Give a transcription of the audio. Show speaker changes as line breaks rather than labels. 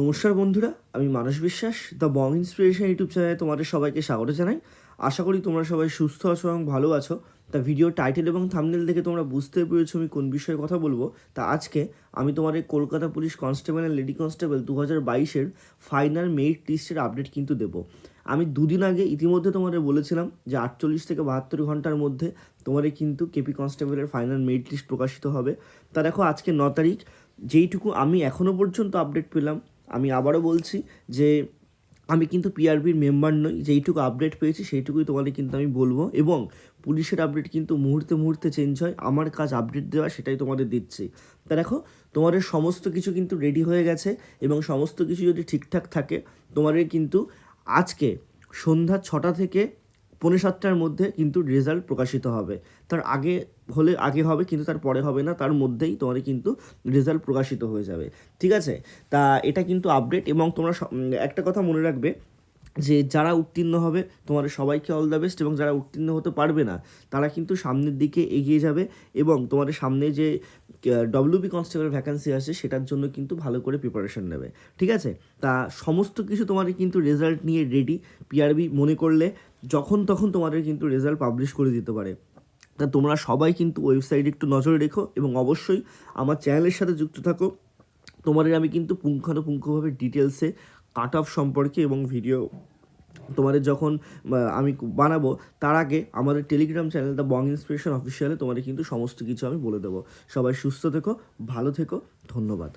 নমস্কার বন্ধুরা, আমি মানস বিশ্বাস দ্য বং ইন্সপিরেশন ইউটিউব চ্যানেলে তোমাদের সবাইকে স্বাগত জানাই। আশা করি তোমরা সবাই সুস্থ আছো এবং ভালো আছো। তা ভিডিও টাইটেল এবং থামনেল দেখে তোমরা বুঝতে পেরেছ আমি কোন বিষয়ে কথা বলব। তা আজকে আমি তোমাদের Kolkata police constable and lady constable দু হাজার বাইশের ফাইনাল মেরিট লিস্টের আপডেট কিন্তু দেবো। আমি দুদিন আগে ইতিমধ্যে তোমাদের বলেছিলাম যে আটচল্লিশ থেকে বাহাত্তর ঘণ্টার মধ্যে তোমাদের কিন্তু কেপি কনস্টেবলের ফাইনাল মেরিট লিস্ট প্রকাশিত হবে। তা দেখো আজকে ন তারিখ, যেইটুকু আমি এখনও পর্যন্ত আপডেট পেলাম আমি আবারও বলছি যে আমি কিন্তু পিআরবির মেম্বার নই, যেইটুকু আপডেট পেয়েছি সেইটুকুই তোমাদের কিন্তু আমি বলব এবং পুলিশের আপডেট কিন্তু মুহূর্তে মুহূর্তে চেঞ্জ হয়, আমার কাজ আপডেট দেওয়া সেটাই তোমাদের দিচ্ছি। তা দেখো, তোমাদের সমস্ত কিছু কিন্তু রেডি হয়ে গেছে এবং সমস্ত কিছু যদি ঠিকঠাক থাকে, তোমাদের কিন্তু আজকে সন্ধ্যা ছটা থেকে পৌনে সাতটার মধ্যে কিন্তু রেজাল্ট প্রকাশিত হবে। তার আগে হলে আগে হবে, কিন্তু তার পরে হবে না, তার মধ্যেই তোমাদের কিন্তু রেজাল্ট প্রকাশিত হয়ে যাবে। ঠিক আছে? তা এটা কিন্তু আপডেট এবং তোমরা একটা কথা মনে রাখবে যে যারা উত্তীর্ণ হবে তোমাদের সবাইকে অল দ্য বেস্ট এবং যারা উত্তীর্ণ হতে পারবে না, তারা কিন্তু সামনের দিকে এগিয়ে যাবে এবং তোমাদের সামনে যে ডব্লিউবি কনস্টেবল ভ্যাকান্সি আছে, সেটার জন্য কিন্তু ভালো করে প্রিপারেশন নেবে। ঠিক আছে? তা সমস্ত কিছু তোমাদের কিন্তু রেজাল্ট নিয়ে রেডি পিআরবি মনে করলে যখন তখন তোমাদের কিন্তু রেজাল্ট পাবলিশ করে দিতে পারে। তা তোমরা সবাই কিন্তু ওয়েবসাইটে একটু নজরে রেখো এবং অবশ্যই আমার চ্যানেলের সাথে যুক্ত থাকো। তোমাদের আমি কিন্তু পুঙ্খানুপুঙ্খভাবে ডিটেলসে কাট অফ সম্পর্কে এবং ভিডিও তোমাদের যখন আমি বানাবো, তার আগে আমাদের টেলিগ্রাম চ্যানেল বং ইন্সপিরেশন অফিসিয়ালে তোমাদের কিন্তু সমস্ত কিছু আমি বলে দেবো। সবাই সুস্থ থেকো, ভালো থেকো, ধন্যবাদ।